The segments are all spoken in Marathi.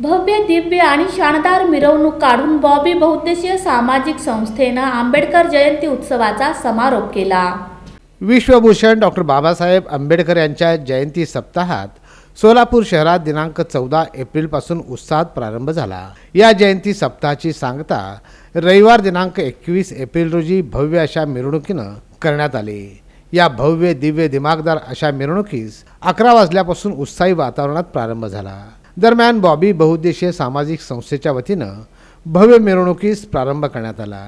भव्य दिव्य आणि शानदार मिरवणूक काढून बॉबी बहुद्देशीय सामाजिक संस्थेनं आंबेडकर जयंती उत्सवाचा समारोप केला. विश्वभूषण डॉक्टर बाबासाहेब आंबेडकर यांच्या जयंती सप्ताहात सोलापूर शहरात दिनांक चौदा एप्रिलपासून उत्साहात प्रारंभ झाला. या जयंती सप्ताहाची सांगता रविवार दिनांक एकवीस एप्रिल रोजी भव्य अशा मिरवणुकीनं करण्यात आली. या भव्य दिव्य दिमागदार अशा मिरवणुकीस अकरा वाजल्यापासून उत्साही वातावरणात प्रारंभ झाला. दरम्यान बॉबी बहुउद्देशीय सामाजिक संस्थेच्या वतीनं भव्य मिरवणुकीस प्रारंभ करण्यात आला.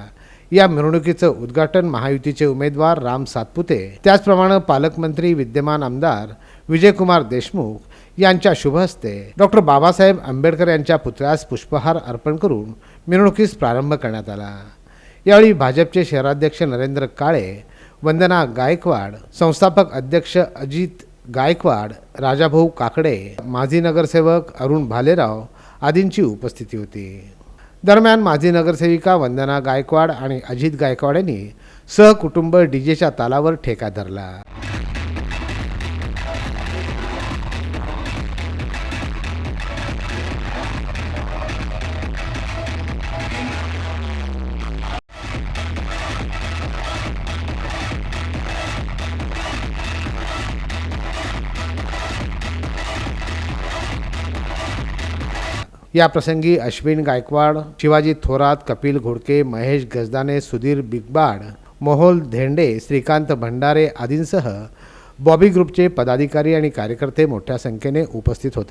या मिरवणुकीचं उद्घाटन महायुतीचे उमेदवार राम सातपुते त्याचप्रमाणे पालकमंत्री विद्यमान आमदार विजयकुमार देशमुख यांच्या शुभ हस्ते डॉक्टर बाबासाहेब आंबेडकर यांच्या पुतळ्यास पुष्पहार अर्पण करून मिरवणुकीस प्रारंभ करण्यात आला. यावेळी भाजपचे शहराध्यक्ष नरेंद्र काळे वंदना गायकवाड संस्थापक अध्यक्ष अजित गायकवाड राजाभाऊ काकडे माजी नगरसेवक अरुण भालेराव आदींची उपस्थिती होती. दरम्यान माजी नगरसेविका वंदना गायकवाड आणि अजित गायकवाड यांनी सहकुटुंब डीजेच्या तालावर ठेका धरला. याप्रसंगी अश्विन गायकवाड शिवाजी थोरात कपिल घोडके महेश गजदाने सुधीर बिगबाड मोहोल धेंडे श्रीकांत भंडारे आदींसह बॉबी ग्रुपचे पदाधिकारी आणि कार्यकर्ते मोठ्या संख्येने उपस्थित होते.